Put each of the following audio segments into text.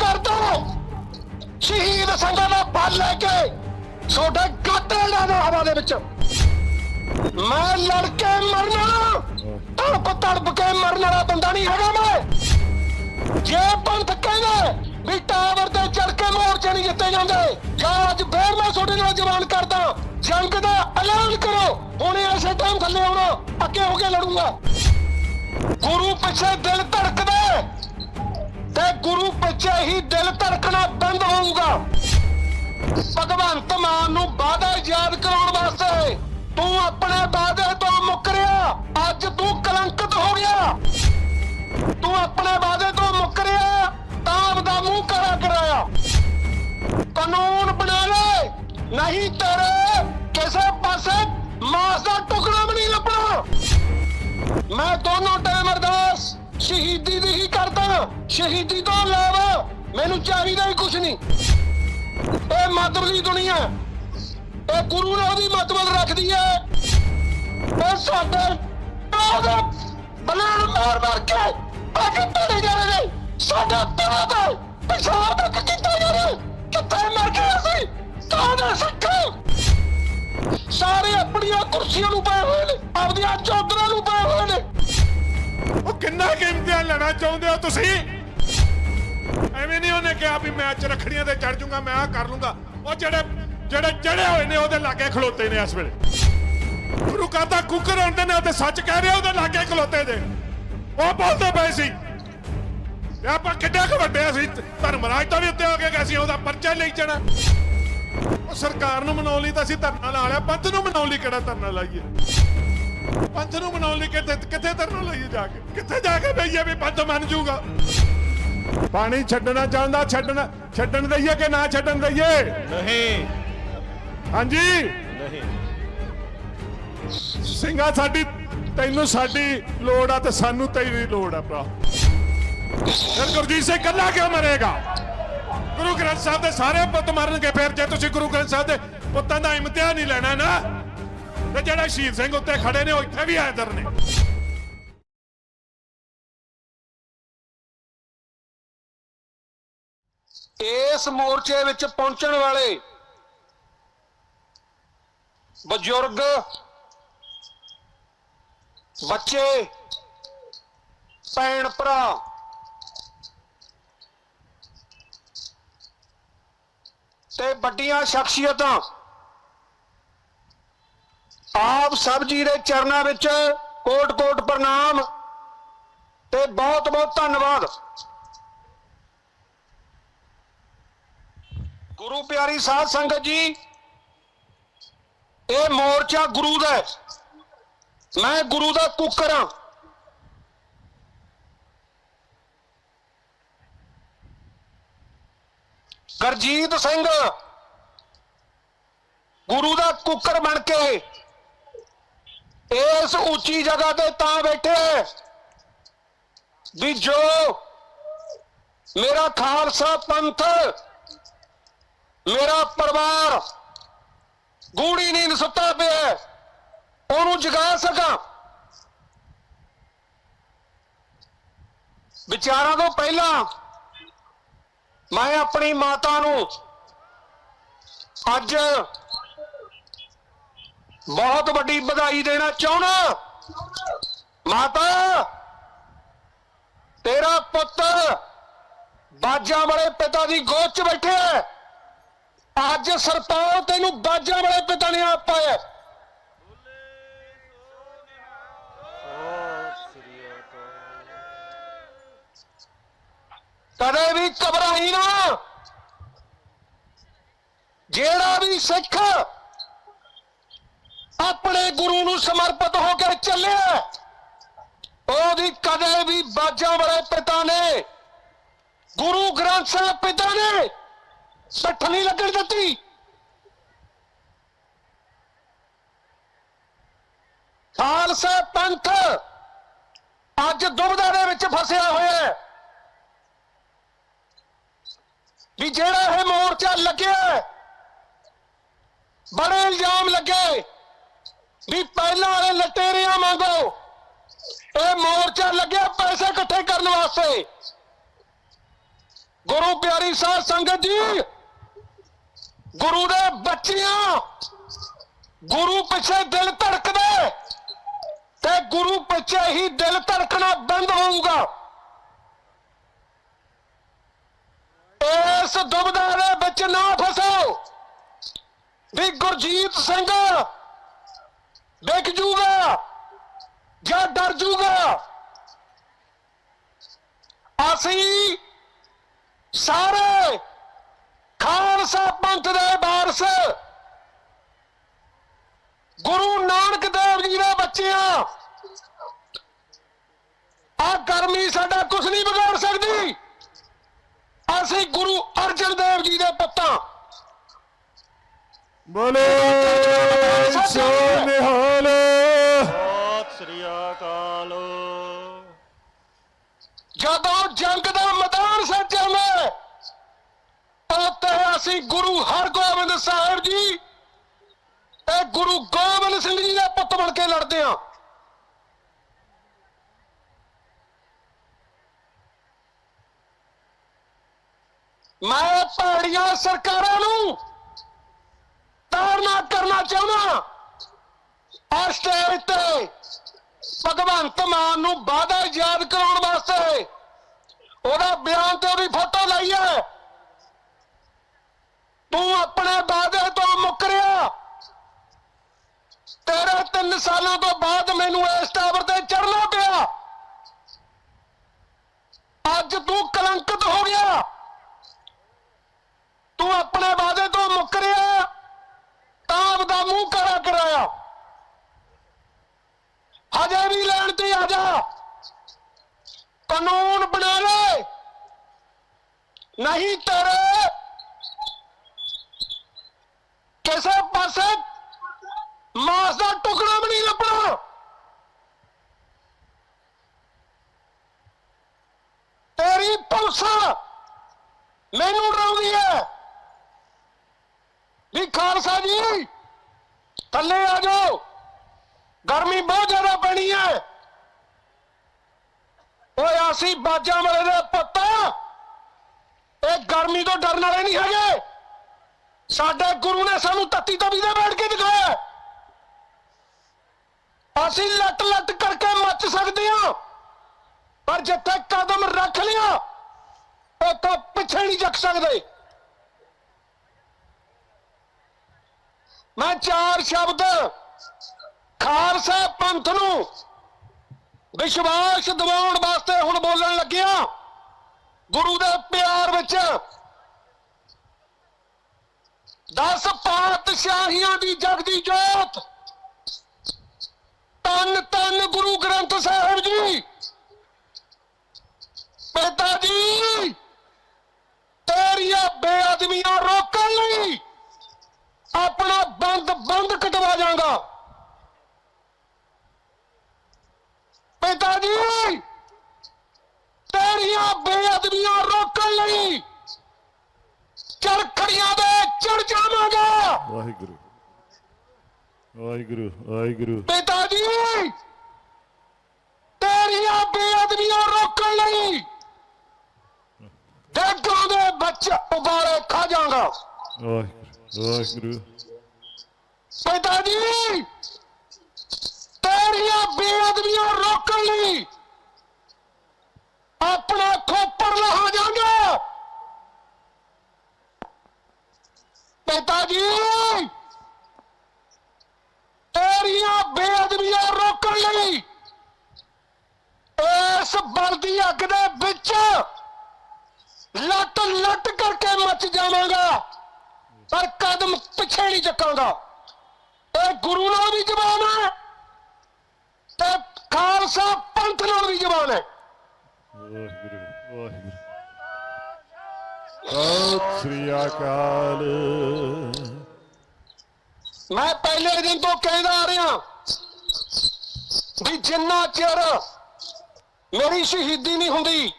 ਕਰ ਦੋ। ਸ਼ਹੀਦ ਸਿੰਘਾਂ ਦਾ ਫਲ ਲੈ ਕੇ ਛੋਟੇ ਗੱਟੇ ਲਾ ਹਵਾ ਦੇ ਵਿੱਚ। ਮੈਂ ਲੜ ਕੇ ਮਰਨਾ ਤੜਪ ਤੜਪ ਕੇ ਮਰਨ ਵਾਲਾ ਬੰਦਾ ਨਹੀਂ ਹੈਗਾ ਮੈਂ। ਜੇ ਪੰਥ ਕਹਿੰਦੇ ਵੀ ਟਾਵਰ ਤੇ ਚੜ ਕੇ ਮੋਰਚੇ ਨਹੀਂ ਜਿੱਤੇ ਜਾਂਦੇ, ਜਾਂ ਅੱਜ ਫੇਰ ਮੈਂ ਤੁਹਾਡੇ ਨਾਲ ਜਵਾਨ ਕਰਦਾ, ਜੰਗ ਦਾ ਐਲਾਨ ਕਰੋ। ਹੁਣੇ ਐਸੇ ਟਾਈਮ ਥੱਲੇ ਆਉਣਾ, ਅੱਗੇ ਹੋ ਕੇ ਲੜੂੰਗਾ। ਗੁਰੂ ਪਿੱਛੇ ਦਿਲ ਧੜਕਦਾ ਤੇ ਗੁਰੂ ਪਿੱਛੇ ਹੀ ਦਿਲ ਧੜਕਣਾ ਬੰਦ ਹੋਊਗਾ। ਭਗਵੰਤ ਮਾਨ ਨੂੰ ਵਾਅਦਾ ਯਾਦ ਕਰਾਉਣ ਵਾਸਤੇ ਤੂੰ ਆਪਣੇ ਵਾਅਦੇ ਤੋਂ ਮੁੱਕਰਿਆ ਅੱਜ ਤੂੰ ਕਲੰਕਿਤ ਹੋ ਗਿਆ। ਤੂੰ ਆਪਣੇ ਵਾਅਦੇ ਤੋਂ ਮੁੱਕਰਿਆ ਤਾਂ ਆਪਦਾ ਮੂੰਹ ਕਰਾ ਕਰਾਇਆ। ਕਾਨੂੰਨ ਬਣਾ ਲੈ, ਨਹੀਂ ਤੇਰੇ ਕਿਸੇ ਪਾਸੇ ਮਾਸ ਦਾ ਟੁਕੜਾ ਵੀ ਨਹੀਂ ਲੱਭਣਾ। ਮੈਂ ਦੋਨੋਂ ਟਾਈਮ ਅਰਦਾਸ ਸ਼ਹੀਦੀ ਦੀ ਹੀ ਕਰਦਾ, ਸ਼ਹੀਦੀ ਤੋਂ ਇਲਾਵਾ ਮੈਨੂੰ ਚਾਹੀਦਾ ਹੀ ਕੁਝ ਨਹੀਂ। ਇਹ ਮਤਬਲੀ ਦੁਨੀਆ, ਇਹ ਗੁਰੂ ਨੇ ਉਹਦੀ ਮਤਬਲ ਰੱਖਦੀ ਹੈ। ਇਹ ਸਾਡੇ ਉਹਦੇ ਬਲਾਨ ਮਾਰ ਮਾਰ ਕੇ ਅੱਗੇ ਜਾ ਰਹੇ ਨੇ। ਸਾਡਾ ਤੜਾ ਦਾ ਪਿਛਾੜ ਤੱਕ ਕਿੱਥੇ ਜਾ ਰਹੇ। ਕਿੱਥੇ ਮਰ ਗਏ ਅਸੀਂ ਕਾਹਦੇ ਸਿੱਖੇ? ਸਾਰੇ ਆਪਣੀਆਂ ਕੁਰਸੀਆਂ ਨੂੰ ਪਏ ਹੋਏ ਨੇ, ਆਪਣੀਆਂ ਚੌਧਰਾਂ ਨੂੰ ਪਏ ਹੋਏ ਨੇ। ਉਹ ਕਿੰਨਾ ਕੁ ਇਮਤਿਹਾਨ ਲੈਣਾ ਚਾਹੁੰਦੇ ਹੋ ਤੁਸੀਂ? ਐਵੇਂ ਨਹੀਂ ਉਹਨੇ ਕਿਹਾ ਵੀ ਮੈਚ ਰੱਖੜੀਆਂ ਤੇ ਚੜ ਜਾਊਂਗਾ ਮੈਂ ਆ ਕਰ ਲੂੰਗਾ। ਉਹ ਜਿਹੜੇ ਜਿਹੜੇ ਚੜੇ ਹੋਏ ਨੇ ਉਹਦੇ ਲਾਗੇ ਖਲੋਤੇ ਨੇ ਇਸ ਵੇਲੇ। ਗੁਰੂ ਕਹਿੰਦਾ ਕੁੱਕਰ ਹੁੰਦੇ ਨੇ ਤੇ ਸੱਚ ਕਹਿ ਰਿਹਾ ਉਹਦੇ ਲਾਗੇ ਖਲੋਤੇ ਜੇ ਉਹ ਬੋਲਦੇ ਪਏ ਸੀ। ਤੇ ਆਪਾਂ ਕਿੱਡੇ ਕੁ ਵੱਡੇ ਅਸੀਂ, ਧਰਮਰਾਜ ਤਾਂ ਵੀ ਉੱਤੇ ਹੋ ਕੇ ਗਏ ਸੀ ਉਹਦਾ ਪਰਚਾ ਲਈ ਜਾਣਾ। ਉਹ ਸਰਕਾਰ ਨੂੰ ਮਨਾਉਣ ਲਈ ਤਾਂ ਅਸੀਂ ਧਰਨਾ ਲਾ ਲਿਆ, ਪੰਥ ਨੂੰ ਮਨਾਉਣ ਲਈ ਕਿਹੜਾ ਧਰਨਾ ਲਾਈਏ? ਪੰਥ ਨੂੰ ਮਨਾਉਣ ਲਈ ਕਿੱਥੇ ਕਿੱਥੇ ਧਰਨਾ ਲਾਈਏ ਜਾ ਕੇ? ਕਿੱਥੇ ਜਾ ਕੇ ਬਈਏ ਵੀ ਪੰਥ ਮੰਨ ਜਾਊਗਾ? ਪਾਣੀ ਛੱਡਣਾ ਚਾਹੁੰਦਾ ਛੱਡਣਾ ਛੱਡਣ ਦਈਏ ਕਿ ਨਾ ਛੱਡਣ ਦਈਏ? ਨਹੀਂ। ਹਾਂਜੀ? ਨਹੀਂ। ਸਿੰਘਾ ਸਾਡੀ ਤੈਨੂੰ ਸਾਡੀ ਲੋੜ ਆ ਤੇ ਸਾਨੂੰ ਤੇਰੀ ਲੋੜ ਆ ਭਰਾ। ਫਿਰ ਗੁਰਜੀਤ ਸਿੰਘ ਇਕੱਲਾ ਕਿਉਂ ਮਰੇਗਾ? ਗੁਰੂ ਗ੍ਰੰਥ ਸਾਹਿਬ ਦੇ ਸਾਰੇ ਪੁੱਤ ਮਰਨਗੇ ਫਿਰ। ਜੇ ਤੁਸੀਂ ਗੁਰੂ ਗ੍ਰੰਥ ਸਾਹਿਬ ਦੇ ਪੁੱਤਾਂ ਦਾ ਇਮਤਿਹਾਨ ਨਹੀਂ ਲੈਣਾ ਨਾ ਤੇ ਜਿਹੜਾ ਸ਼ਹੀਦ ਸਿੰਘ ਉੱਤੇ ਖੜੇ ਨੇ, ਉਹ ਇੱਥੇ ਵੀ ਹਾਜ਼ਰ ਨੇ। ਇਸ ਮੋਰਚੇ ਵਿੱਚ ਪਹੁੰਚਣ ਵਾਲੇ ਬਜ਼ੁਰਗ, ਬੱਚੇ, ਭੈਣ ਭਰਾ, ਤੇ ਵੱਡੀਆਂ ਸ਼ਖਸੀਅਤਾਂ ਆਪ ਸਭ ਜੀ ਦੇ ਚਰਨਾਂ ਵਿੱਚ ਕੋਟ-ਕੋਟ ਪ੍ਰਣਾਮ ਤੇ ਬਹੁਤ-ਬਹੁਤ ਧੰਨਵਾਦ। ਗੁਰੂ ਪਿਆਰੀ ਸਾਧ ਸੰਗਤ ਜੀ, ਇਹ ਮੋਰਚਾ ਗੁਰੂ ਦਾ ਮੈਂ ਗੁਰੂ ਦਾ ਕੁੱਕਰ ਹਾਂ। ਗਰਜੀਤ ਸਿੰਘ ਗੁਰੂ ਦਾ ਕੁੱਕਰ ਬਣ ਕੇ ਇਸ ਉੱਚੀ ਜਗ੍ਹਾ ਤੇ ਤਾਂ ਬੈਠੇ ਵੀ ਜੋ ਮੇਰਾ ਖਾਲਸਾ ਪੰਥ, ਮੇਰਾ ਪਰਿਵਾਰ ਗੂੜੀ ਨੀਂਦ ਸੁੱਤਾ ਪਿਆ ਉਹਨੂੰ ਜਗਾ ਸਕਾਂ। ਵਿਚਾਰਾਂ ਤੋਂ ਪਹਿਲਾਂ ਮੈਂ ਆਪਣੀ ਮਾਤਾ ਨੂੰ ਅੱਜ ਬਹੁਤ ਵੱਡੀ ਵਧਾਈ ਦੇਣਾ ਚਾਹੁੰਦਾ। ਮਾਤਾ, ਤੇਰਾ ਪੁੱਤਰ ਬਾਜਾਂ ਵਾਲੇ ਪਿਤਾ ਦੀ ਗੋਦ 'ਚ ਬੈਠਿਆ ਹੈ। ਅੱਜ ਸਰਪਾਲ ਤੈਨੂੰ ਬਾਜਾਂ ਵਾਲੇ ਪਿਤਾ ਨੇ ਆਪ ਪਾਇਆ ਕਦੇ ਵੀ ਘਬਰਾਈ ਨਾ। ਜਿਹੜਾ ਵੀ ਸਿੱਖ ਆਪਣੇ ਗੁਰੂ ਨੂੰ ਸਮਰਪਿਤ ਹੋ ਕੇ ਚੱਲਿਆ ਉਹਦੀ ਕਦੇ ਵੀ ਬਾਜਾਂ ਵਾਲੇ ਪਿਤਾ ਨੇ ਗੁਰੂ ਗ੍ਰੰਥ ਸਾਹਿਬ ਪਿਤਾ ਨੇ ਸੱਠ ਨਹੀਂ ਲੱਗਣ ਦਿੱਤੀ। ਖਾਲਸਾ ਪੰਥ ਅੱਜ ਦੁਬਦਾ ਦੇ ਵਿੱਚ ਫਸਿਆ ਹੋਇਆ ਹੈ। ਵੀ ਜਿਹੜਾ ਇਹ ਮੋਰਚਾ ਲੱਗਿਆ, ਬੜੇ ਇਲਜ਼ਾਮ ਲੱਗੇ। ਵੀ ਪਹਿਲਾਂ ਵਾਲੇ ਲਟੇਰੀਆਂ ਮੰਗੋ ਇਹ ਮੋਰਚਾ ਲੱਗਿਆ ਪੈਸੇ ਇਕੱਠੇ ਕਰਨ ਵਾਸਤੇ। ਗੁਰੂ ਪਿਆਰੀ ਸਾਧ ਸੰਗਤ ਜੀ, ਗੁਰੂ ਦੇ ਬੱਚਿਆਂ, ਗੁਰੂ ਪਿੱਛੇ ਦਿਲ ਧੜਕਦੇ ਤੇ ਗੁਰੂ ਪਿੱਛੇ ਹੀ ਦਿਲ ਧੜਕਣਾ ਬੰਦ ਹੋਊਗਾ। ਇਸ ਦੁਬਦਾ ਦੇ ਵਿੱਚ ਨਾ ਫਸੋ। ਵੀ ਗੁਰਜੀਤ ਸਿੰਘ ਵਿਕ ਜੂਗਾ ਜਾਂ ਡਰ ਜੂਗਾ? ਅਸੀਂ ਸਾਰੇ ਖਾਲਸਾ ਪੰਥ ਦੇ ਵਾਰਸ ਗੁਰੂ ਨਾਨਕ ਦੇਵ ਜੀ ਦੇ ਬੱਚਿਆਂ ਆ ਗਰਮੀ ਸਾਡਾ ਕੁਝ ਨਹੀਂ ਵਿਗਾੜ ਸਕਦੀ। ਅਸੀਂ ਗੁਰੂ ਅਰਜਨ ਦੇਵ ਜੀ ਦੇ ਪੁੱਤਾਂ। ਬੋਲੇ ਸੋ ਅਸੀਂ ਗੁਰੂ ਹਰਗੋਬਿੰਦ ਸਾਹਿਬ ਜੀ ਤੇ ਗੁਰੂ ਗੋਬਿੰਦ ਸਿੰਘ ਜੀ ਦਾ ਪੁੱਤ ਬਣ ਕੇ ਲੜਦੇ ਹਾਂ। ਮੈਂ ਪਹਾੜੀਆਂ ਸਰਕਾਰਾਂ ਨੂੰ ਤਾਰਨਾ ਕਰਨਾ ਚਾਹੁੰਦਾ ਔਰ ਸਟੇਜ ਤੇ ਭਗਵੰਤ ਮਾਨ ਨੂੰ ਵਾਅਦਾ ਯਾਦ ਕਰਾਉਣ ਵਾਸਤੇ ਉਹਦਾ ਬਿਆਨ ਤੇ ਉਹਦੀ ਫੋਟੋ ਲਾਈ ਹੈ। ਤੂੰ ਆਪਣੇ ਵਾਅਦੇ ਤੋਂ ਮੁੱਕਰਿਆ ਤੇਰੇ 3 ਸਾਲਾਂ ਤੋਂ ਬਾਅਦ ਮੈਨੂੰ ਇਸ ਟਾਵਰ ਤੇ ਚੜਨਾ ਪਿਆ। ਅੱਜ ਤੂੰ ਕਲੰਕਿਤ ਹੋ ਗਿਆ। ਤੂੰ ਆਪਣੇ ਵਾਅਦੇ ਤੋਂ ਮੁੱਕਰਿਆ ਤਾਂ ਆਪਦਾ ਮੂੰਹ ਕਰਾ ਕਰਾਇਆ। ਹਜੇ ਵੀ ਲੈਣ ਤੇ ਆ ਜਾ। ਕਾਨੂੰਨ ਬਣਾ ਲੈ। ਨਹੀਂ ਤੇਰੇ ਕਿਸੇ ਪਾਸੇ ਮਾਸ ਦਾ ਟੁਕੜਾ ਵੀ ਨਹੀਂ ਲੱਭਣਾ। ਤੇਰੀ ਪੁਲਿਸ ਮੈਨੂੰ ਡਰਾਉਂਦੀ ਹੈ। ਵੀ ਖਾਲਸਾ ਜੀ, ਥੱਲੇ ਆ ਜਾਓ। ਗਰਮੀ ਬਹੁਤ ਜ਼ਿਆਦਾ ਪੈਣੀ ਹੈ। ਓਏ ਆਸੀ ਬਾਜਾਂ ਵਾਲੇ ਦੇ ਪੁੱਤ। ਇਹ ਗਰਮੀ ਤੋਂ ਡਰਨ ਵਾਲੇ ਨਹੀਂ ਹੈਗੇ। ਸਾਡੇ ਗੁਰੂ ਨੇ ਸਾਨੂੰ ਤੱਤੀ ਤਵੀ ਤੇ ਬੈਠ ਕੇ ਦਿਖਾਇਆ। ਅਸੀਂ ਲੱਟ ਲੱਟ ਕਰਕੇ ਮੱਚ ਸਕਦੇ ਹਾਂ, ਪਰ ਜਿੱਥੇ ਕਦਮ ਰੱਖ ਲਿਆ, ਉੱਥੇ ਪਿੱਛੇ ਨਹੀਂ ਜੱਕ ਸਕਦੇ। ਮੈਂ ਚਾਰ ਸ਼ਬਦ ਖਾਲਸਾ ਪੰਥ ਨੂੰ ਵਿਸ਼ਵਾਸ ਦਿਵਾਉਣ ਵਾਸਤੇ ਹੁਣ ਬੋਲਣ ਲੱਗਿਆ। ਗੁਰੂ ਦੇ ਪਿਆਰ ਵਿੱਚ 10 ਪਾਤਸ਼ਾਹੀਆਂ ਦੀ ਜਗਦੀ ਜੋਤ। ਤਨ ਤਨ ਗੁਰੂ ਗ੍ਰੰਥ ਸਾਹਿਬ ਜੀ। ਪਿਤਾ ਜੀ, ਤੇਰੀਆਂ ਬੇਅਦਬੀਆਂ ਰੋਕਣ ਲਈ ਆਪਣਾ ਬੰਦ ਬੰਦ ਕਟਵਾ ਜਾਗਾ। ਪਿਤਾ ਜੀ, ਤੇਰੀਆਂ ਬੇਅਦਬੀਆਂ ਰੋਕਣ ਲਈ ਚਰਖੜੀਆਂ ਦੇ ਚੜ ਜਾਵਾਂਗਾ। ਵਾਹਿਗੁਰੂ। ਵਾਹਿਗੁਰੂ ਵਾਹਿਗੁਰੂ। ਪਿਤਾ ਜੀ ਤੇਰੀਆਂ ਬੇਅਦਬੀਆਂ ਰੋਕਣ ਲਈ ਦੇਗਾਂ ਦੇ ਬੱਚੇ ਉਬਾਲੇ ਖਾ ਜਾਵਾਂਗਾ। ਵਾਹਿਗੁਰੂ ਵਾਹਿਗੁਰੂ। ਪਿਤਾ ਜੀ ਤੇਰੀਆਂ ਬੇਅਦਬੀਆਂ ਰੋਕਣ ਲਈ ਆਪਣਾ ਖੋਪਰ ਲਹਾ ਜਾਗਾ ਪਿਤਾ ਜੀ। ਤੇਰੀਆਂ ਬੇਅਦਬੀਆਂ ਰੋਕਣ ਲਈ ਇਸ ਬਲਦੀ ਅੱਗ ਦੇ ਵਿੱਚ ਲੱਟ ਲੱਟ ਕਰਕੇ ਮੱਚ ਜਾਵਾਂਗਾ, ਪਰ ਕਦਮ ਪਿੱਛੇ ਨਹੀਂ ਚੱਕਾਂਗਾ। ਇਹ ਗੁਰੂ ਨਾਲ ਵੀ ਜ਼ਬਾਨ ਹੈ ਤੇ ਖਾਲਸਾ ਪੰਥ ਨਾਲ ਵੀ ਜ਼ਬਾਨ ਹੈ। ਸਤਿ ਸ੍ਰੀ ਅਕਾਲ। ਮੈਂ ਪਹਿਲੇ ਦਿਨ ਤੋਂ ਕਹਿੰਦਾ ਆ ਰਿਹਾ ਵੀ ਜਿੰਨਾ ਚਿਰ ਮੇਰੀ ਸ਼ਹੀਦੀ ਨਹੀਂ ਹੁੰਦੀ,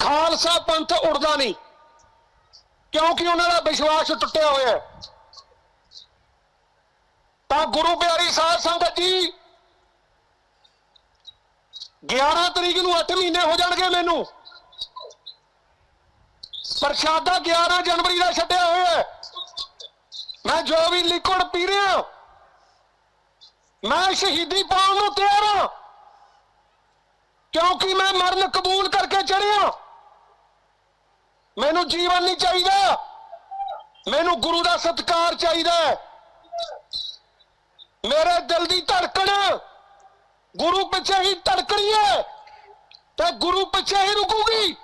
ਖਾਲਸਾ ਪੰਥ ਉੜਦਾ ਨਹੀਂ, ਕਿਉਂਕਿ ਉਹਨਾਂ ਦਾ ਵਿਸ਼ਵਾਸ ਟੁੱਟਿਆ ਹੋਇਆ ਹੈ। ਤਾਂ ਗੁਰੂ ਪਿਆਰੀ ਸਾਧ ਸੰਗਤ ਜੀ 11 ਤਰੀਕ ਨੂੰ 8 ਮਹੀਨੇ ਹੋ ਜਾਣਗੇ ਮੈਨੂੰ। ਪ੍ਰਸ਼ਾਦਾ 11 ਜਨਵਰੀ ਦਾ ਛੱਡਿਆ ਹੋਇਆ ਹੈ। ਮੈਂ ਜੋ ਵੀ ਲਿਕਵਿਡ ਪੀ ਰਿਹਾ ਮੈਂ ਸ਼ਹੀਦੀ ਪਾਉਣ ਨੂੰ ਤਿਆਰ ਹਾਂ। ਕਿਉਂਕਿ ਮੈਂ ਮਰਨ ਕਬੂਲ ਕਰਕੇ ਚੜਿਆ ਮੈਨੂੰ ਜੀਵਨ ਨਹੀਂ ਚਾਹੀਦਾ। ਮੈਨੂੰ ਗੁਰੂ ਦਾ ਸਤਿਕਾਰ ਚਾਹੀਦਾ ਹੈ। ਮੇਰੇ ਦਿਲ ਦੀ ਧੜਕਣ, ਗੁਰੂ ਪਿੱਛੇ ਹੀ ਧੜਕਣੀ ਹੈ ਤੇ ਗੁਰੂ ਪਿੱਛੇ ਹੀ ਰੁਕੂਗੀ।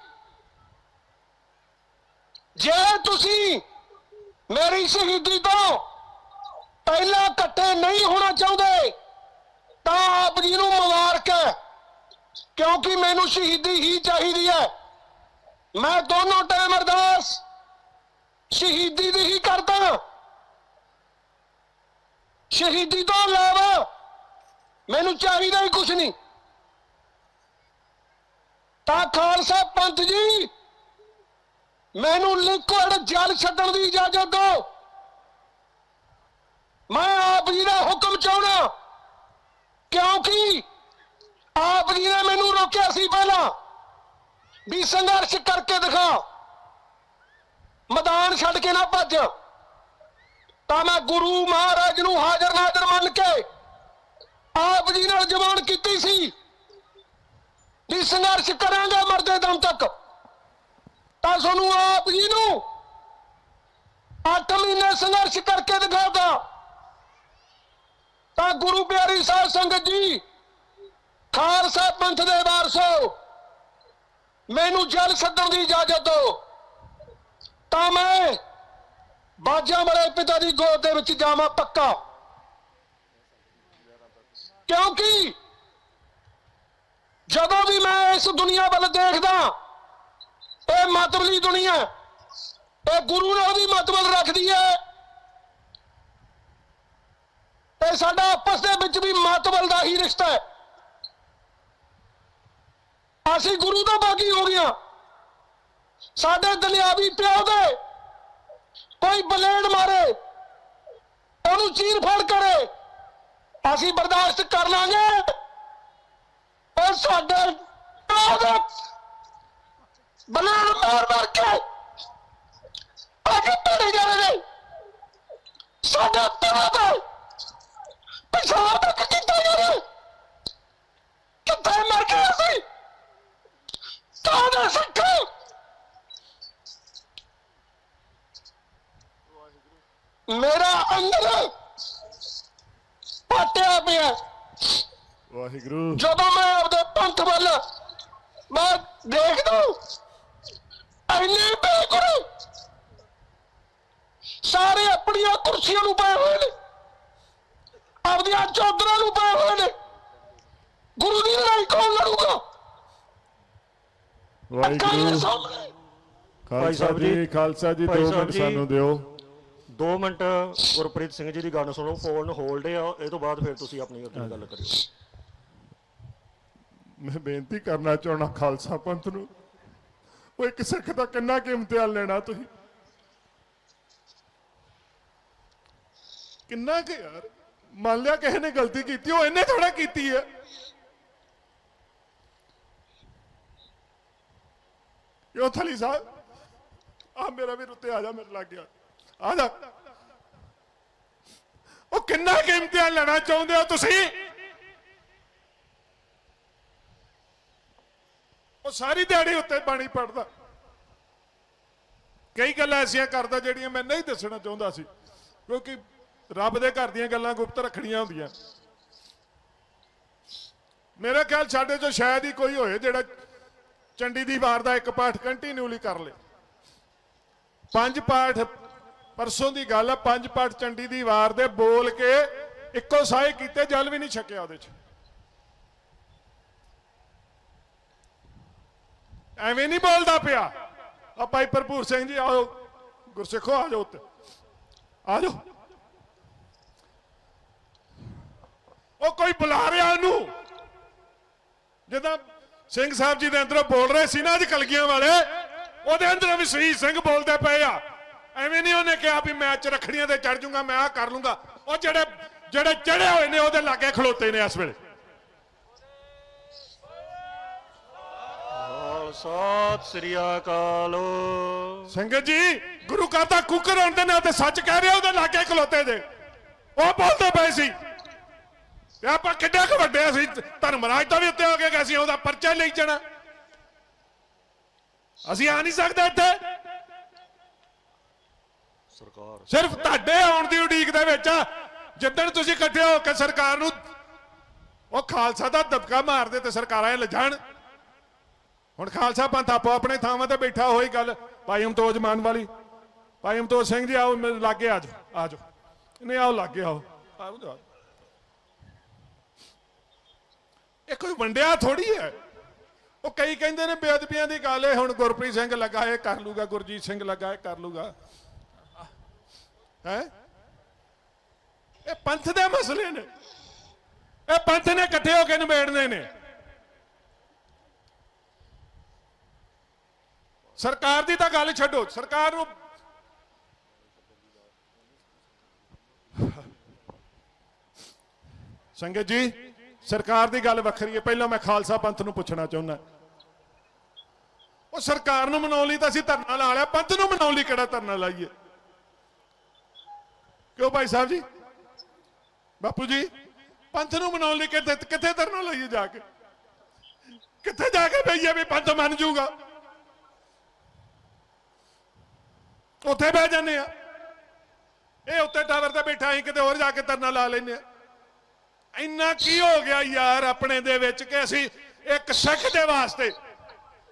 ਜੇ ਤੁਸੀਂ ਮੇਰੀ ਸ਼ਹੀਦੀ ਤੋਂ ਪਹਿਲਾਂ ਇਕੱਠੇ ਨਹੀਂ ਹੋਣਾ ਚਾਹੁੰਦੇ, ਤਾਂ ਆਪ ਜੀ ਨੂੰ ਮੁਬਾਰਕ ਹੈ, ਕਿਉਂਕਿ ਮੈਨੂੰ ਸ਼ਹੀਦੀ ਹੀ ਚਾਹੀਦੀ ਹੈ। ਮੈਂ ਦੋਨੋਂ ਟਾਈਮ ਅਰਦਾਸ ਸ਼ਹੀਦੀ ਦੀ ਹੀ ਕਰਦਾ ਸ਼ਹੀਦੀ ਤੋਂ ਇਲਾਵਾ ਮੈਨੂੰ ਚਾਹੀਦਾ ਹੀ ਕੁਝ ਨਹੀਂ। ਤਾਂ ਖਾਲਸਾ ਪੰਥ ਜੀ ਮੈਨੂੰ ਲਿਕਵਿਡ ਜਲ ਛੱਡਣ ਦੀ ਇਜਾਜ਼ਤ ਦਿਓ। ਮੈਂ ਆਪ ਜੀ ਦਾ ਹੁਕਮ ਚਾਹਣਾ ਕਿਉਂਕਿ ਆਪ ਜੀ ਨੇ ਮੈਨੂੰ ਰੋਕਿਆ ਸੀ ਪਹਿਲਾਂ। ਵੀ ਸੰਘਰਸ਼ ਕਰਕੇ ਦਿਖਾ। ਮੈਦਾਨ ਛੱਡ ਕੇ ਨਾ ਭੱਜ। ਤਾਂ ਮੈਂ ਗੁਰੂ ਮਹਾਰਾਜ ਨੂੰ ਹਾਜ਼ਰ ਨਾਜ਼ਰ ਮੰਨ ਕੇ ਆਪ ਜੀ ਨਾਲ ਜ਼ਬਾਨ ਕੀਤੀ ਸੀ। ਵੀ ਸੰਘਰਸ਼ ਕਰਾਂਗੇ ਮਰਦੇ ਦਮ ਤੱਕ। ਤਾਂ ਤੁਹਾਨੂੰ ਆਪ ਜੀ ਨੂੰ 8 ਮਹੀਨੇ ਸੰਘਰਸ਼ ਕਰਕੇ ਦਿਖਾਤਾ। ਤਾਂ ਗੁਰੂ ਪਿਆਰੀ ਸਾਹਿਬ ਸੰਗਤ ਜੀ, ਖਾਲਸਾ ਪੰਥ ਦੇ ਵਾਰਸੋ, ਮੈਨੂੰ ਜਲ ਸੱਦਣ ਦੀ ਇਜਾਜ਼ਤ ਦਿਓ। ਤਾਂ ਮੈਂ ਬਾਜਾਂ ਵਾਲੇ ਪਿਤਾ ਦੀ ਗੋਦ ਦੇ ਵਿੱਚ ਜਾਵਾਂ ਪੱਕਾ। ਕਿਉਂਕਿ ਜਦੋਂ ਵੀ ਮੈਂ ਇਸ ਦੁਨੀਆ ਵੱਲ ਦੇਖਦਾ ਇਹ ਮਤਬਲੀ ਦੁਨੀਆ ਇਹ ਗੁਰੂ ਨਾਲ ਵੀ ਮਤਬਲ ਰੱਖਦੀ ਹੈ। ਇਹ ਸਾਡਾ ਆਪਸ ਦੇ ਵਿੱਚ ਵੀ ਮਤਬਲ ਦਾ ਹੀ ਰਿਸ਼ਤਾ ਹੈ। ਅਸੀਂ ਗੁਰੂ ਤੋਂ ਬਾਗੀ ਹੋ ਗਿਆ ਸਾਡੇ ਦਲਿਆਵੀ ਪਿਓ ਦੇ ਕੋਈ ਬਲੇਡ ਮਾਰੇ, ਉਹਨੂੰ ਚੀਰ ਫੜ ਕਰੇ। ਅਸੀਂ ਬਰਦਾਸ਼ਤ ਕਰ ਲਾਂਗੇ ਉਹ ਸਾਡੇ ਪਿਓ ਦੇ ਬਲੇਡ ਮਾਰ ਮਾਰ ਕੇ ਅੱਗੇ ਪੜੇ ਜਾ ਰਹੇ ਨੇ ਸਾਡਾ ਪਿਓ ਦਾ ਪਿਛਾੜ ਤੱਕ ਕੀਤਾ ਜਾ ਰਿਹਾ ਕਿੱਥੇ ਮਰ ਗਏ ਅਸੀਂ ਕਾਹਦੇ ਸਿੱਖੇ ਮੇਰਾ ਅੰਦਰ ਪਟਿਆ ਪਿਆ ਵਾਹਿਗੁਰੂ ਜਦੋਂ ਮੈਂ ਆਪਦੇ ਪੰਥ ਵੱਲ ਮੈਂ ਦੇਖਦਾ ਐਨੇ ਬੇਗੁਰੂ ਸਾਰੇ ਆਪਣੀਆਂ ਕੁਰਸੀਆਂ ਨੂੰ ਪਏ ਹੋਏ ਨੇ ਆਪਦੀਆਂ ਚੌਧਰਾਂ ਨੂੰ ਪਏ ਹੋਏ ਨੇ ਗੁਰੂ ਦੀ ਲੜਾਈ ਕੌਣ ਲੜੂਗਾ ਖਾਲਸਾ ਸਾਹਿਬ ਜੀ ਜੀ, ਖਾਲਸਾ ਜੀ 2 ਭਾਈ ਸਾਹਿਬ ਮਿੰਟ ਜੀ। ਸਾਨੂੰ ਦਿਓ। 2 ਮਿੰਟ ਗੁਰਪ੍ਰੀਤ ਸਿੰਘ ਜੀ ਦੀ ਗੱਲ ਸੁਣੋ ਫੋਨ ਹੋਲਡ ਆ ਇਹ ਤੋਂ ਬਾਅਦ ਫਿਰ ਤੁਸੀਂ ਆਪਣੀ ਅਗਲੀ ਗੱਲ ਕਰਿਓ। ਮੈਂ ਬੇਨਤੀ ਕਰਨਾ ਚਾਹਣਾ ਖਾਲਸਾ ਪੰਥ ਨੂੰ ਉਹ ਇੱਕ ਸਿੱਖ ਦਾ ਕਿੰਨਾ ਕੀ ਇਮਤਿਹਾਨ ਲੈਣਾ ਤੁਸੀਂ? ਕਿੰਨਾ ਕਿ ਯਾਰ ਮੰਨ ਲਿਆ ਕਿਸੇ ਨੇ ਗਲਤੀ ਕੀਤੀ ਉਹ ਇਹਨੇ ਥੋੜਾ ਕੀਤੀ ਹੈ। ਯੋ ਥਲੀ ਸਾਹਿਬ ਆ ਮੇਰਾ ਵੀ ਉੱਤੇ ਆ ਜਾ, ਮੇਰੇ ਲੱਗ ਗਿਆ। ਆ ਜਾ। ਉਹ ਕਿੰਨਾ ਕਿ ਇਮਤਿਹਾਨ ਲੈਣਾ ਚਾਹੁੰਦੇ ਹੋ ਤੁਸੀਂ? ਉਹ ਸਾਰੀ ਦਿਹਾੜੀ ਉੱਤੇ ਬਾਣੀ ਪੜਦਾ ਕਈ ਗੱਲਾਂ ਐਸੀਆਂ ਕਰਦਾ ਜਿਹੜੀਆਂ ਮੈਂ ਨਹੀਂ ਦੱਸਣਾ ਚਾਹੁੰਦਾ ਸੀ। ਕਿਉਂਕਿ ਰੱਬ ਦੇ ਘਰ ਦੀਆਂ ਗੱਲਾਂ ਗੁਪਤ ਰੱਖਣੀਆਂ ਹੁੰਦੀਆਂ। ਮੇਰੇ ਖਿਆਲ ਸਾਡੇ ਚੋਂ ਸ਼ਾਇਦ ਹੀ ਕੋਈ ਹੋਏ ਜਿਹੜਾ ਚੰਡੀ ਦੀ ਵਾਰ ਦਾ ਇੱਕ ਪਾਠ ਕੰਟੀਨਿਊਲੀ ਕਰ ਲੇ ਪੰਜ ਪਾਠ ਪਰਸੋਂ ਦੀ ਗੱਲ ਹੈ ਪੰਜ ਪਾਠ ਚੰਡੀ ਦੀ ਵਾਰ ਦੇ ਬੋਲ ਕੇ ਇੱਕੋ ਸਾਏ ਕੀਤੇ, ਜਲ ਵੀ ਨਹੀਂ ਛਕਿਆ ਉਹਦੇ ਚ। ਐਵੇਂ ਨਹੀਂ ਬੋਲਦਾ ਪਿਆ। ਆ ਭਾਈ ਭਰਪੂਰ ਸਿੰਘ ਜੀ, ਆਓ, ਗੁਰਸਿੱਖੋ, ਆ ਜਾਓ ਉੱਤੇ। ਆ ਜਾਓ। ਉਹ ਕੋਈ ਬੁਲਾ ਰਿਹਾ ਉਹਨੂੰ। ਜਦੋਂ ਸਿੰਘ ਸਾਹਿਬ ਜੀ ਦੇ ਅੰਦਰੋਂ ਬੋਲ ਰਹੇ ਸੀ ਨਾ ਅੱਜ ਕਲਗੀਆਂ ਵਾਲੇ। ਉਹਦੇ ਅੰਦਰੋਂ ਵੀ ਸ਼ਹੀਦ ਸਿੰਘ ਬੋਲਦੇ ਪਏ ਆ। ਐਵੇਂ ਨਹੀਂ ਉਹਨੇ ਕਿਹਾ ਵੀ ਮੈਂ ਚ ਰੱਖੜੀਆਂ ਤੇ ਚੜ ਜਾਊਂਗਾ ਮੈਂ ਆ ਕਰ ਲੂੰਗਾ। ਉਹ ਜਿਹੜੇ ਜਿਹੜੇ ਚੜੇ ਹੋਏ ਨੇ ਉਹਦੇ ਲਾਗੇ ਖਲੋਤੇ ਨੇ ਇਸ ਵੇਲੇ। ਸਤਿ ਸ੍ਰੀ ਅਕਾਲ। ਸੰਗਤ ਜੀ ਗੁਰੂ ਘਰ ਦਾ ਕੁੱਕਰ ਹੋਣ ਦੇ ਨਾਤੇ ਸੱਚ ਕਹਿ ਰਿਹਾ ਉਹਦੇ ਲਾਗੇ ਖਲੋਤੇ ਜੇ ਉਹ ਬੋਲਦੇ ਪਏ ਸੀ। ਤੇ ਆਪਾਂ ਕਿੱਡੇ ਕੁ ਵੱਡੇ ਸੀ ਧਰਮਰਾਜ ਤੋਂ ਵੀ ਉੱਤੇ ਹੋ ਕੇ ਗਏ ਸੀ ਉਹਦਾ ਪਰਚਾ ਲਈ ਜਾਣਾ ਅਸੀਂ ਆ ਨਹੀਂ ਸਕਦੇ ਇੱਥੇ। ਸਰਕਾਰ। ਸਿਰਫ ਤੁਹਾਡੇ ਆਉਣ ਦੀ ਉਡੀਕ ਦੇ ਵਿੱਚ। ਜਿੱਦਣ ਤੁਸੀਂ ਇਕੱਠੇ ਹੋ ਕੇ ਸਰਕਾਰ ਨੂੰ ਉਹ ਖਾਲਸਾ ਦਾ ਦਬਕਾ ਮਾਰਦੇ ਤੇ ਸਰਕਾਰਾਂ ਇਹ ਲਿਜਾਣ। ਹੁਣ ਖਾਲਸਾ ਪੰਥ ਆਪੋ ਆਪਣੇ ਥਾਵਾਂ ਤੇ ਬੈਠਾ ਹੋਈ ਗੱਲ। ਭਾਈ ਹਮਤੋਜ ਮਾਨ ਵਾਲੀ। ਭਾਈ ਹਮਤੋਜ ਸਿੰਘ ਜੀ ਆਓ ਮੇਰੇ ਲਾਗੇ ਆ ਜਾਓ ਆ ਜਾਓ। ਨਹੀਂ ਆਓ ਲਾਗੇ ਆਓ। ਆਓ ਜੀ, ਆਓ ਇਹ ਕੋਈ ਵੰਡਿਆ ਥੋੜੀ ਹੈ। ਉਹ ਕਈ ਕਹਿੰਦੇ ਨੇ ਬੇਅਦਬੀਆਂ ਦੀ ਗੱਲ ਹੈ, ਹੁਣ ਗੁਰਪ੍ਰੀਤ ਸਿੰਘ ਲੱਗਾ, ਇਹ ਕਰ ਲੂਗਾ, ਗੁਰਜੀਤ ਸਿੰਘ ਲੱਗਾ, ਇਹ ਕਰ ਲੂਗਾ। ਹੈ? ਇਹ ਪੰਥ ਦੇ ਮਸਲੇ ਨੇ। ਇਹ ਪੰਥ ਨੇ ਇਕੱਠੇ ਹੋ ਕੇ ਨਿਬੇੜਨੇ ਨੇ। ਸਰਕਾਰ ਦੀ ਤਾਂ ਗੱਲ ਛੱਡੋ, ਸਰਕਾਰ ਨੂੰ ਸੰਗਤ ਜੀ ਸਰਕਾਰ ਦੀ ਗੱਲ ਵੱਖਰੀ ਹੈ। ਪਹਿਲਾਂ ਮੈਂ ਖਾਲਸਾ ਪੰਥ ਨੂੰ ਪੁੱਛਣਾ ਚਾਹੁੰਦਾ। ਉਹ ਸਰਕਾਰ ਨੂੰ ਮਨਾਉਣ ਲਈ ਤਾਂ ਅਸੀਂ ਧਰਨਾ ਲਾ ਲਿਆ। ਪੰਥ ਨੂੰ ਮਨਾਉਣ ਲਈ ਕਿਹੜਾ ਧਰਨਾ ਲਾਈਏ? ਕਿਉਂ ਭਾਈ ਸਾਹਿਬ ਜੀ? ਬਾਪੂ ਜੀ, ਪੰਥ ਨੂੰ ਮਨਾਉਣ ਲਈ ਕਿੱਥੇ ਕਿੱਥੇ ਧਰਨਾ ਲਾਈਏ ਜਾ ਕੇ? ਕਿੱਥੇ ਜਾ ਕੇ ਬਈਏ ਵੀ ਪੰਥ ਮੰਨ ਜਾਊਗਾ? ਉੱਥੇ ਬਹਿ ਜਾਂਦੇ ਆ। ਇਹ ਉੱਤੇ ਟਾਵਰ ਤੇ ਬੈਠਾ ਅਸੀਂ ਕਿਤੇ ਹੋਰ ਜਾ ਕੇ ਧਰਨਾ ਲਾ ਲੈਨੇ ਆ। ਇੰਨਾ ਕੀ ਹੋ ਗਿਆ ਯਾਰ ਆਪਣੇ ਦੇ ਵਿੱਚ ਕਿ ਅਸੀਂ ਇੱਕ ਸਿੱਖ ਦੇ ਵਾਸਤੇ?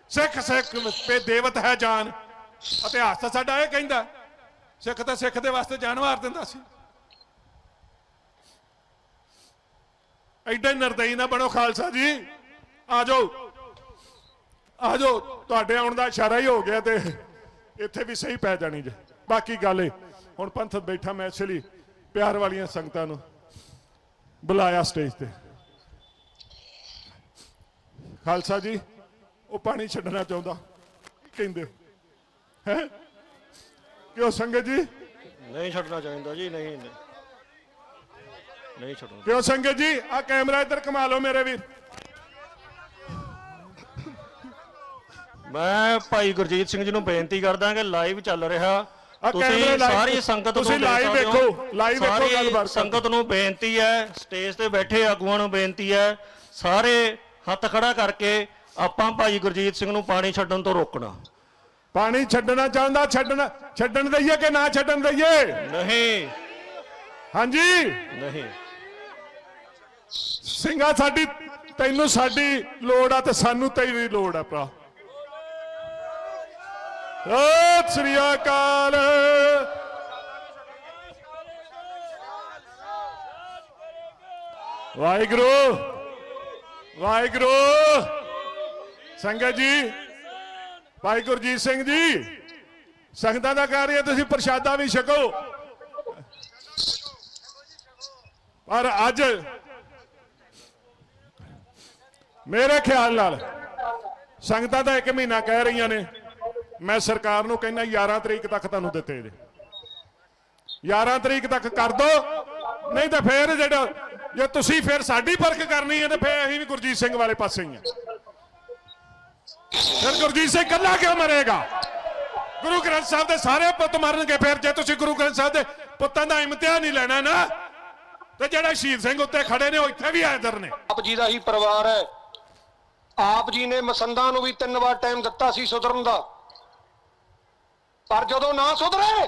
ਸਿੱਖ ਸਿੱਖ ਤੇ ਦੇਵਤ ਹੈ ਜਾਨ। ਇਤਿਹਾਸ ਤਾਂ ਸਾਡਾ ਇਹ ਕਹਿੰਦਾ, ਸਿੱਖ ਤਾਂ ਸਿੱਖ ਦੇ ਵਾਸਤੇ ਜਾਨ ਵਾਰ ਦਿੰਦਾ ਸੀ। ਐਡਾ ਨਰਦਈ ਨਾ ਬਣੋ ਖਾਲਸਾ ਜੀ। ਆ ਜਾਓ। ਆ ਜਾਓ। ਤੁਹਾਡੇ ਆਉਣ ਦਾ ਇਸ਼ਾਰਾ ਹੀ ਹੋ ਗਿਆ ਤੇ ਇੱਥੇ ਵੀ ਸਹੀ ਪੈ ਜਾਣੀ ਜੇ। ਬਾਕੀ ਗੱਲ ਏ ਹੁਣ ਪੰਥ ਬੈਠਾ ਮੈਂ ਇਸ ਲਈ ਪਿਆਰ ਵਾਲੀਆਂ ਸੰਗਤਾਂ ਨੂੰ। ਬੁਲਾਇਆ ਸਟੇਜ ਤੇ। ਖਾਲਸਾ ਜੀ ਉਹ ਪਾਣੀ ਛੱਡਣਾ ਚਾਹੁੰਦਾ ਕਹਿੰਦੇ। ਹੈ? ਕਿਉਂ ਸੰਗਤ ਜੀ? ਨਹੀਂ ਛੱਡਣਾ ਚਾਹੀਦਾ ਜੀ ਨਹੀਂ ਨਹੀਂ। ਨਹੀਂ ਛੱਡਣਾ। ਕਿਉਂ ਸੰਗਤ ਜੀ? ਆ ਕੈਮਰਾ ਇੱਧਰ ਕਮਾ ਲਓ ਮੇਰੇ ਵੀਰ। ਮੈਂ ਭਾਈ ਗੁਰਜੀਤ ਸਿੰਘ ਜੀ ਨੂੰ ਬੇਨਤੀ ਕਰਦਾ ਕਿ ਲਾਈਵ ਚੱਲ ਰਿਹਾ। ਤੁਸੀਂ ਸਾਰੀ ਸੰਗਤ ਨੂੰ ਤੁਸੀਂ ਹੋ। ਵੇਖੋ, live ਵੇਖੋ, ਗੱਲਬਾਤ। ਸੰਗਤ ਨੂੰ ਬੇਨਤੀ ਹੈ ਸਟੇਜ ਤੇ ਬੈਠੇ ਆਗੂਆਂ ਨੂੰ ਬੇਨਤੀ ਹੈ ਸਾਰੇ ਹੱਥ ਖੜਾ ਕਰਕੇ ਆਪਾਂ ਭਾਈ ਗੁਰਜੀਤ ਸਿੰਘ ਨੂੰ ਪਾਣੀ ਛੱਡਣ ਤੋਂ ਰੋਕਣਾ। ਪਾਣੀ ਛੱਡਣਾ ਚਾਹੁੰਦਾ ਛੱਡਣਾ ਛੱਡਣ ਦਈਏ ਕਿ ਨਾ ਛੱਡਣ ਦਈਏ? ਨਹੀਂ। ਹਾਂਜੀ। ਨਹੀਂ। ਸਿੰਘਾ ਸਾਡੀ ਤੈਨੂੰ ਸਾਡੀ ਲੋੜ ਆ ਤੇ ਸਾਨੂੰ ਤੇਰੀ ਲੋੜ ਆ ਭਰਾ। ਸਤਿ ਸ੍ਰੀ ਅਕਾਲ। ਵਾਹਿਗੁਰੂ ਵਾਹਿਗੁਰੂ। ਸੰਗਤ ਜੀ, ਭਾਈ ਗੁਰਜੀਤ ਸਿੰਘ ਜੀ, ਸੰਗਤਾਂ ਦਾ ਕਰ ਰਹੀ ਹੈ, ਤੁਸੀਂ ਪ੍ਰਸ਼ਾਦਾ ਵੀ ਛਕੋ। ਪਰ ਅੱਜ ਮੇਰੇ ਖਿਆਲ ਨਾਲ ਸੰਗਤਾਂ ਦਾ ਇੱਕ ਮਹੀਨਾ ਕਹਿ ਰਹੀਆਂ ਨੇ। ਮੈਂ ਸਰਕਾਰ ਨੂੰ ਕਹਿੰਦਾ 11 ਤਰੀਕ ਤੱਕ ਤੁਹਾਨੂੰ ਦਿੱਤੇ ਜੇ। 11 ਤਰੀਕ ਤੱਕ ਕਰ ਦੋ, ਨਹੀਂ ਤਾਂ ਫੇਰ ਜਿਹੜਾ, ਜੇ ਤੁਸੀਂ ਫਿਰ ਸਾਡੀ ਫ਼ਰਕ ਕਰਨੀ ਹੈ ਤੇ ਫੇਰ ਅਸੀਂ ਵੀ ਗੁਰਜੀਤ ਸਿੰਘ ਵਾਲੇ ਪਾਸੇ ਹੀ ਆ ਫਿਰ ਗੁਰਜੀਤ ਸਿੰਘ ਇਕੱਲਾ ਕਿਉਂ ਮਰੇਗਾ? ਗੁਰੂ ਗ੍ਰੰਥ ਸਾਹਿਬ ਦੇ ਸਾਰੇ ਪੁੱਤ ਮਰਨਗੇ ਫਿਰ, ਜੇ ਤੁਸੀਂ ਗੁਰੂ ਗ੍ਰੰਥ ਸਾਹਿਬ ਦੇ ਪੁੱਤਾਂ ਦਾ ਇਮਤਿਹਾਨ ਨਹੀਂ ਲੈਣਾ ਨਾ, ਤੇ ਜਿਹੜਾ ਸ਼ਹੀਦ ਸਿੰਘ ਉੱਤੇ ਖੜੇ ਨੇ ਉਹ ਇੱਥੇ ਵੀ ਹਾਜ਼ਰ ਨੇ। ਆਪ ਜੀ ਦਾ ਹੀ ਪਰਿਵਾਰ ਹੈ। ਆਪ ਜੀ ਨੇ ਮਸੰਦਾਂ ਨੂੰ ਵੀ ਤਿੰਨ ਵਾਰ ਟਾਈਮ ਦਿੱਤਾ ਸੀ ਸੁਧਰਨ ਦਾ। ਪਰ ਜਦੋਂ ਨਾ ਸੁਧਰੇ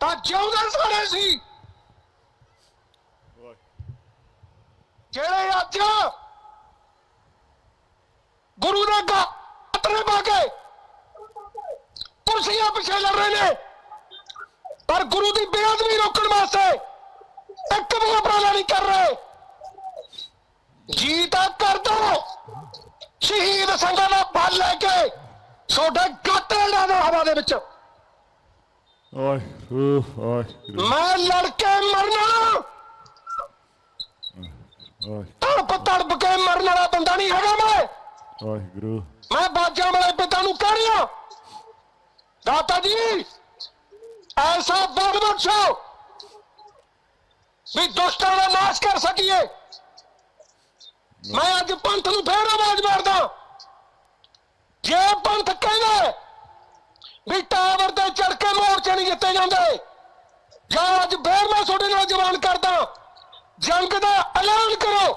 ਤਾਂ ਜਿਉਂਦੇ ਸਾਰੇ ਸੀ। ਜਿਹੜੇ ਅੱਜ ਗੁਰੂ ਦੇ ਗਾਤਰੇ ਪਾ ਕੇ ਕੁਰਸੀਆਂ ਪਿੱਛੇ ਲੜ ਰਹੇ ਨੇ ਪਰ ਗੁਰੂ ਦੀ ਬੇਅਦਬੀ ਰੋਕਣ ਵਾਸਤੇ ਇੱਕ ਵੀ ਉਪਰਾਲਾ ਨਹੀਂ ਕਰ ਰਹੇ। ਜੀ ਤਾਂ ਕਰ ਦੋ। ਸ਼ਹੀਦ ਸਿੰਘਾਂ ਦਾ ਬਲ ਲੈ ਕੇ ਛੋਟੇ ਗਾਟੇ ਲਾ ਦਿਓ ਹਵਾ ਦੇ ਵਿੱਚ। ਓਏ ਓਏ ਮੈਂ ਲੜ ਕੇ ਮਰਨਾ ਓਏ। ਤੜਪ ਤੜਪ ਕੇ ਮਰਨ ਵਾਲਾ ਬੰਦਾ ਨਹੀਂ ਹੈਗਾ ਮੈਂ। ਵਾਹਿਗੁਰੂ ਮੈਂ ਬਾਜਾਂ ਵਾਲੇ ਪਿਤਾ ਨੂੰ ਕਹਿ ਰਿਹਾ। ਦਾਤਾ ਜੀ ਐਸਾ ਬਲ ਬਖਸ਼ੋ ਵੀ ਦੁਸ਼ਟਾਂ ਦਾ ਨਾਸ਼ ਕਰ ਸਕੀਏ। ਮੈਂ ਅੱਜ ਪੰਥ ਨੂੰ ਫੇਰ ਆਵਾਜ਼ ਮਾਰਦਾ। ਜੇ ਪੰਥ ਕਹਿੰਦਾ ਵੀ ਟਾਵਰ ਤੇ ਚੜ ਕੇ ਮੋਰਚੇ ਨਹੀਂ ਜਿੱਤੇ ਜਾਂਦੇ। ਜਾਂ ਅੱਜ ਫੇਰ ਮੈਂ ਤੁਹਾਡੇ ਨਾਲ ਜਵਾਨ ਕਰਦਾ। ਜੰਗ ਦਾ ਐਲਾਨ ਕਰੋ।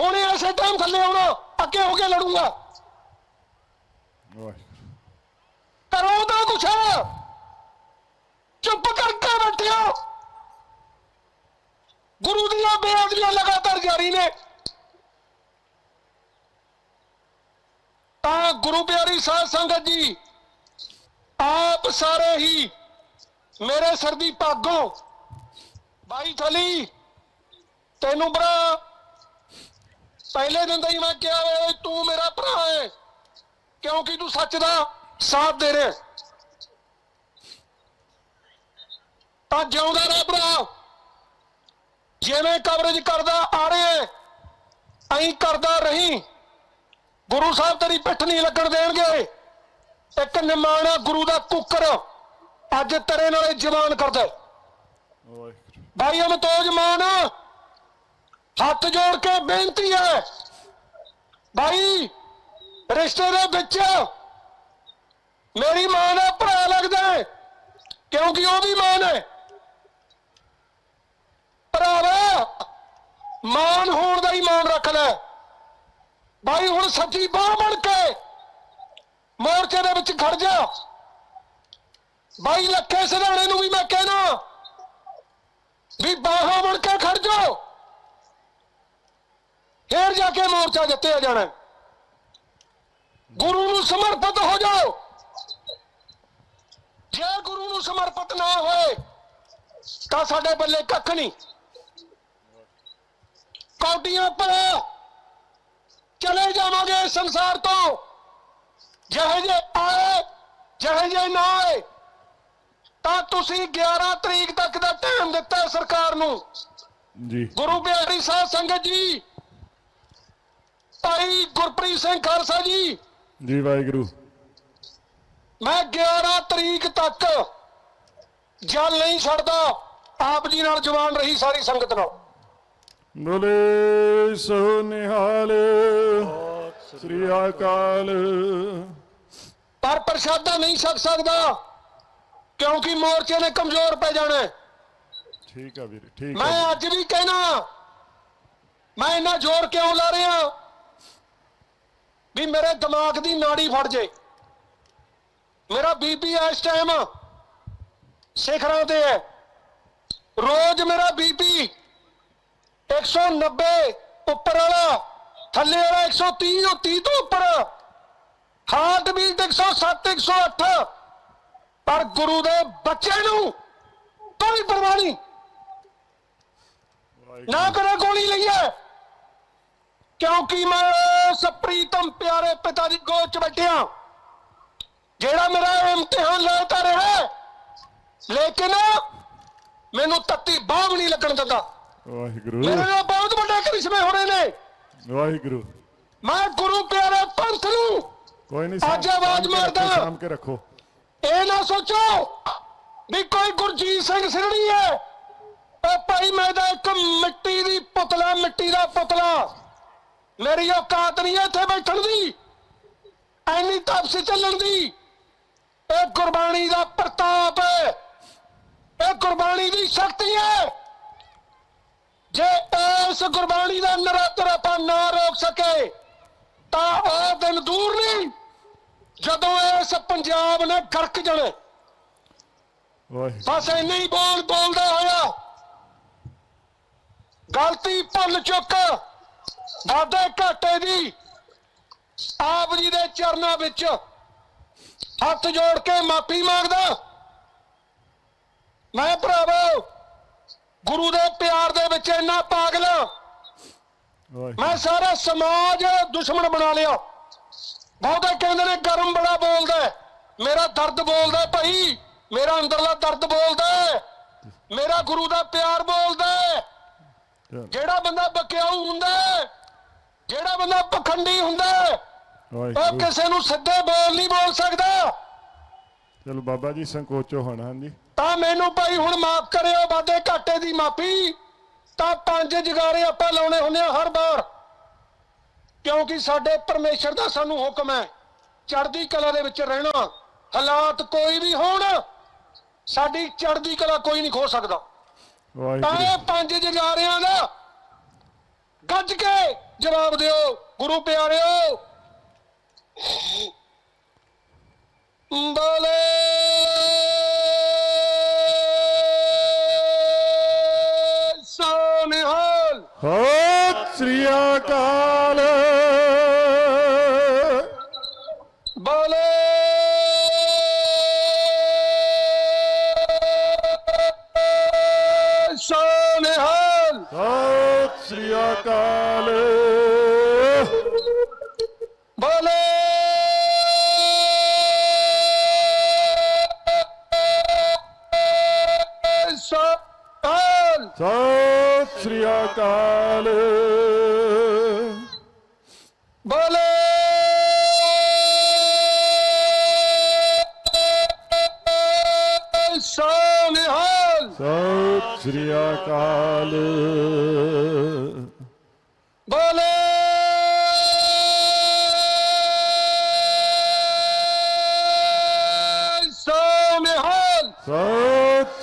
ਹੁਣੇ ਐਸੇ ਟਾਈਮ ਥੱਲੇ ਆਉਣਾ ਅੱਗੇ ਹੋ ਕੇ ਲੜੂੰਗਾ। ਕਰੋ ਤਾਂ ਕੁਛ ਚੁੱਪ ਕਰਕੇ ਬੈਠਿਓ। ਗੁਰੂ ਦੀਆਂ ਬੇਅਦਬੀਆਂ ਲਗਾਤਾਰ ਜਾਰੀ ਨੇ। ਤਾਂ ਗੁਰੂ ਪਿਆਰੀ ਸਾਧ ਸੰਗਤ ਜੀ, ਆਪ ਸਾਰੇ ਹੀ ਮੇਰੇ ਸਿਰ ਦੀ ਭਾਗੋ। ਬਾਈ ਥਲੀ, ਤੈਨੂੰ ਭਰਾ, ਪਹਿਲੇ ਦਿਨ ਦਾ ਹੀ ਮੈਂ ਕਿਹਾ ਓਏ ਤੂੰ ਮੇਰਾ ਭਰਾ ਹੈ ਕਿਉਂਕਿ ਤੂੰ ਸੱਚ ਦਾ ਸਾਥ ਦੇ ਰਿਹਾ। ਤਾਂ ਜਿਉਂਦਾ ਰਹਿ ਭਰਾ, ਜਿਵੇਂ ਕਵਰੇਜ ਕਰਦਾ ਆ ਰਿਹਾ ਐਂ ਕਰਦਾ ਰਹੀਂ। ਗੁਰੂ ਸਾਹਿਬ ਤੇਰੀ ਪਿੱਠ ਨਹੀਂ ਲੱਗਣ ਦੇਣਗੇ। ਇੱਕ ਨਿਮਾਣਾ ਗੁਰੂ ਦਾ ਕੁੱਕਰ। ਅੱਜ ਤੇਰੇ ਨਾਲੇ ਜਵਾਨ ਕਰਦਾ ਹੈ। ਵਾਹਿਗੁਰੂ ਭਾਈ ਅਮਤੋਜ ਮਾਨ ਹੱਥ ਜੋੜ ਕੇ ਬੇਨਤੀ ਹੈ। ਭਾਈ, ਰਿਸ਼ਤੇ ਦੇ ਵਿੱਚ ਮੇਰੀ ਮਾਂ ਦਾ ਭਰਾ ਲੱਗਦਾ ਹੈ, ਕਿਉਂਕਿ ਉਹ ਵੀ ਮਾਂ ਹੈ ਭਰਾਵਾ, ਮਾਨ ਹੋਣ ਦਾ ਹੀ ਮਾਨ ਰੱਖ ਲੈ। ਬਾਈ, ਹੁਣ ਸੱਚੀ ਬਾਹ ਬਣ ਕੇ ਮੋਰਚੇ ਦੇ ਵਿੱਚ ਖੜ ਜਾ। ਬਾਈ, ਲੱਖੇ ਸਿਧਾਣੇ ਨੂੰ ਵੀ ਮੈਂ ਕਹਿਣਾ ਵੀ ਬਾਹਾਂ ਬਣ ਕੇ ਖੜ ਜਾਓ ਫੇਰ ਜਾ ਕੇ ਮੋਰਚਾ ਜਿੱਤਿਆ ਜਾਣਾ। ਗੁਰੂ ਨੂੰ ਸਮਰਪਿਤ ਹੋ ਜਾਓ। ਜੇ ਗੁਰੂ ਨੂੰ ਸਮਰਪਿਤ ਨਾ ਹੋਏ, ਤਾਂ ਸਾਡੇ ਬੱਲੇ ਕੱਖ ਨਹੀਂ। ਕੌਡੀਆਂ ਪਰ ਚਲੇ ਜਾਵਾਂਗੇ ਇਸ ਸੰਸਾਰ ਤੋਂ। ਜਿਹੇ ਜੇ ਆਏ ਜਿਹੇ ਜੇ ਨਾ ਆਏ ਤਾਂ ਤੁਸੀਂ 11 ਤਰੀਕ ਤੱਕ ਦਾ ਟਾਈਮ ਦਿੱਤਾ ਸਰਕਾਰ ਨੂੰ। ਜੀ। ਗੁਰੂ ਬਿਹਾਰੀ ਸਾਹਿਬ ਸੰਗਤ ਜੀ ਭਾਈ ਗੁਰਪ੍ਰੀਤ ਸਿੰਘ ਖਾਲਸਾ ਜੀ ਜੀ ਵਾਹਿਗੁਰੂ। ਮੈਂ 11 ਤਰੀਕ ਤੱਕ ਜਲ ਨਹੀਂ ਛੱਡਦਾ। ਆਪ ਜੀ ਨਾਲ ਜਵਾਨ ਰਹੀ ਸਾਰੀ ਸੰਗਤ ਨਾਲ। ਬੋਲੇ ਸੋ ਨਿਹਾਲ ਸ੍ਰੀ ਅਕਾਲ। ਪਰ ਪ੍ਰਸ਼ਾਦਾ ਨਹੀਂ ਛਕ ਸਕਦਾ ਕਿਉਂਕਿ ਮੋਰਚੇ ਨੇ ਕਮਜ਼ੋਰ ਪੈ ਜਾਣਾ। ਠੀਕ ਆ ਵੀਰੇ ਠੀਕ ਮੈਂ ਅੱਜ ਵੀ ਕਹਿਣਾ ਮੈਂ ਇੰਨਾ ਜ਼ੋਰ ਕਿਉਂ ਲਾ ਰਿਹਾ? ਵੀ ਮੇਰੇ ਦਿਮਾਗ ਦੀ ਨਾੜੀ ਫੜ ਜੇ। ਮੇਰਾ ਬੀਪੀ ਇਸ ਟਾਈਮ ਸਿਖਰਾਂ ਤੇ ਹੈ। ਰੋਜ਼ ਮੇਰਾ ਬੀਪੀ 190 ਉੱਪਰ ਵਾਲਾ ਥੱਲੇ ਵਾਲਾ 130 ਉਹ 30 ਤੋਂ ਉੱਪਰ। ਹਾਰਟ ਬੀਟ 107 108 ਪਰ ਗੁਰੂ ਦੇ ਬੱਚੇ ਨੂੰ ਕੋਈ ਪਰਵਾਹ ਨਹੀਂ। ਨਾ ਕਰੇ ਗੋਲੀ ਲਈਏ ਕਿਉਂਕਿ ਮੈਂ ਉਸ ਪ੍ਰੀਤਮ ਪਿਆਰੇ ਪਿਤਾ ਦੀ ਗੋਦ ਚ ਬੈਠਿਆ। ਜਿਹੜਾ ਮੇਰਾ ਇਮਤਿਹਾਨ ਲੈਤਾ ਰਿਹਾ ਲੇਕਿਨ ਮੈਨੂੰ ਤੱਤੀ ਬਾਹ ਵੀ ਨਹੀਂ ਲੱਗਣ ਦਿੰਦਾ। ਵਾਹਿਗੁਰੂ। ਮੇਰੇ ਨਾਲ ਬਹੁਤ ਵੱਡੇ ਕਰਿਸ਼ਮੇ ਹੋ ਰਹੇ ਨੇ। ਵਾਹਿਗੁਰੂ। ਮੈਂ ਗੁਰੂ ਪਿਆਰੇ ਪੰਥ ਨੂੰ ਕੋਈ ਨਹੀਂ ਅੱਜ ਆਵਾਜ਼ ਮਾਰਦਾ। ਸਾਮ ਕੇ ਰੱਖੋ। ਇਹ ਨਾ ਸੋਚੋ ਵੀ ਕੋਈ ਗੁਰਜੀਤ ਸਿੰਘ ਸਿਰਣੀ ਹੈ। ਉਹ ਭਾਈ ਮੈਂ ਤਾਂ ਇੱਕ ਮਿੱਟੀ ਦੀ ਪੁਤਲਾ ਮਿੱਟੀ ਦਾ ਪੁਤਲਾ। ਮੇਰੀ ਔਕਾਤ ਨਹੀਂ ਇੱਥੇ ਬੈਠਣ ਦੀ। ਐਨੀ ਤਪਸੀ ਚੱਲਣ ਦੀ। ਇਹ ਗੁਰਬਾਣੀ ਦਾ ਪ੍ਰਤਾਪ ਹੈ। ਇਹ ਗੁਰਬਾਣੀ ਦੀ ਸ਼ਕਤੀ ਹੈ। ਜੇ ਇਸ ਗੁਰਬਾਣੀ ਦਾ ਨਰਾਤਰ ਆਪਾਂ ਨਾ ਰੋਕ ਸਕੇ ਤਾਂ ਉਹ ਦਿਨ ਦੂਰ ਨਹੀਂ ਜਦੋਂ ਇਸ ਪੰਜਾਬ ਨੇ ਗਰਕ ਜਾਣਾ। ਵਾਹਿਗੁਰੂ। ਬਸ ਇੰਨੇ ਬੋਲ ਬੋਲਦਾ ਹੋਇਆ। ਗਲਤੀ ਭੁੱਲ ਚੁੱਕ। ਵਾਦੇ ਘਾਟੇ ਦੀ ਆਪ ਜੀ ਦੇ ਚਰਨਾਂ ਵਿੱਚ ਹੱਥ ਜੋੜ ਕੇ ਮਾਫੀ ਮੰਗਦਾ। ਮੈਂ ਭਰਾਵੋ ਗੁਰੂ ਦੇ ਪਿਆਰ ਦੇ ਵਿੱਚ ਇੰਨਾ ਪਾਗਲ ਮੈਂ ਸਾਰਾ ਸਮਾਜ ਦੁਸ਼ਮਣ ਬਣਾ ਲਿਆ। ਬਹੁਤੇ ਕਹਿੰਦੇ ਨੇ ਗਰਮ ਬੜਾ ਬੋਲਦਾ। ਮੇਰਾ ਦਰਦ ਬੋਲਦਾ ਭਾਈ। ਮੇਰਾ ਅੰਦਰਲਾ ਦਰਦ ਬੋਲਦਾ। ਮੇਰਾ ਗੁਰੂ ਦਾ ਪਿਆਰ ਬੋਲਦਾ ਜਿਹੜਾ ਬੰਦਾ ਬਕਿਆਊ ਹੁੰਦਾ ਜਿਹੜਾ ਬੰਦਾ ਪਖੰਡੀ ਹੁੰਦਾ ਉਹ ਕਿਸੇ ਨੂੰ ਸਿੱਧੇ ਬੋਲ ਨਹੀਂ ਬੋਲ ਸਕਦਾ। ਚਲੋ ਬਾਬਾ ਜੀ ਸੰਕੋਚੋ ਹੁਣ ਹਾਂਜੀ। ਤਾਂ ਮੈਨੂੰ ਭਾਈ ਹੁਣ ਮਾਫ ਕਰਿਓ ਵਾਦੇ ਘਾਟੇ ਦੀ ਮਾਫੀ। ਤਾਂ ਪੰਜ ਜਗਾਰੇ ਆਪਾਂ ਲਾਉਣੇ ਹੁੰਦੇ ਆ ਹਰ ਵਾਰ। ਕਿਉਂਕਿ ਸਾਡੇ ਪਰਮੇਸ਼ਰ ਦਾ ਸਾਨੂੰ ਹੁਕਮ ਹੈ ਚੜ੍ਹਦੀ ਕਲਾ ਦੇ ਵਿੱਚ ਰਹਿਣਾ। ਹਾਲਾਤ ਕੋਈ ਵੀ ਹੋਣ ਸਾਡੀ ਚੜ੍ਹਦੀ ਕਲਾ ਕੋਈ ਨਹੀਂ ਖੋ ਸਕਦਾ। ਤਾਂ ਇਹ ਪੰਜ ਜਗਾਰਿਆਂ ਦਾ ਗੱਜ ਕੇ ਜਵਾਬ ਦਿਓ ਗੁਰੂ ਪਿਆਰਿਓ। ਬਲੇ। ਸ੍ਰੀ ਅਕਾਲ ਬਲੇ ਸੋਨਿਹਾਲ ਸਤਿ ਸ੍ਰੀ ਅਕਾਲ ਬਲੇ ਸੋਨਿਹਾਲ ਸਤਿ ਸ੍ਰੀ ਅਕਾਲ